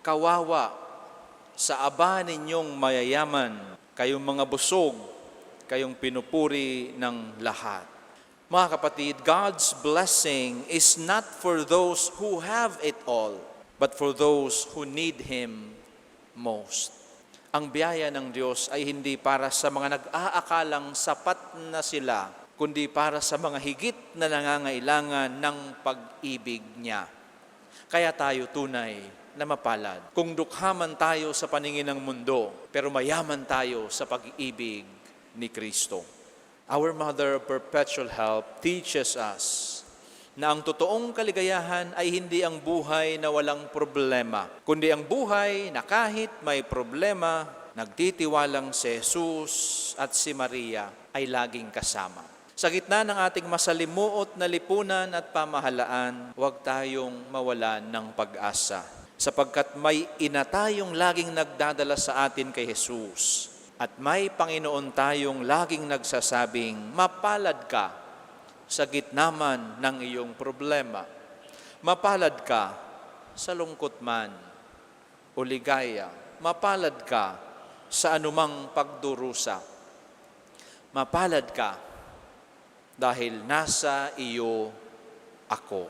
Kawawa sa aba ninyong mayayaman, kayong mga busog, kayong pinupuri ng lahat. Mga kapatid, God's blessing is not for those who have it all, but for those who need Him most. Ang biyaya ng Diyos ay hindi para sa mga nag-aakalang sapat na sila, kundi para sa mga higit na nangangailangan ng pag-ibig niya. Kaya tayo tunay na mapalad. Kung dukhaman tayo sa paningin ng mundo, pero mayaman tayo sa pag-ibig ni Kristo. Our Mother of Perpetual Help teaches us na ang totoong kaligayahan ay hindi ang buhay na walang problema, kundi ang buhay na kahit may problema, nagtitiwalang si Jesus at si Maria ay laging kasama. Sa gitna ng ating masalimuot na lipunan at pamahalaan, huwag tayong mawalan ng pag-asa. Sapagkat may ina tayong laging nagdadala sa atin kay Jesus. At may Panginoon tayong laging nagsasabing, mapalad ka sa gitna man ng iyong problema. Mapalad ka sa lungkot man o ligaya. Mapalad ka sa anumang pagdurusa. Mapalad ka dahil nasa iyo ako.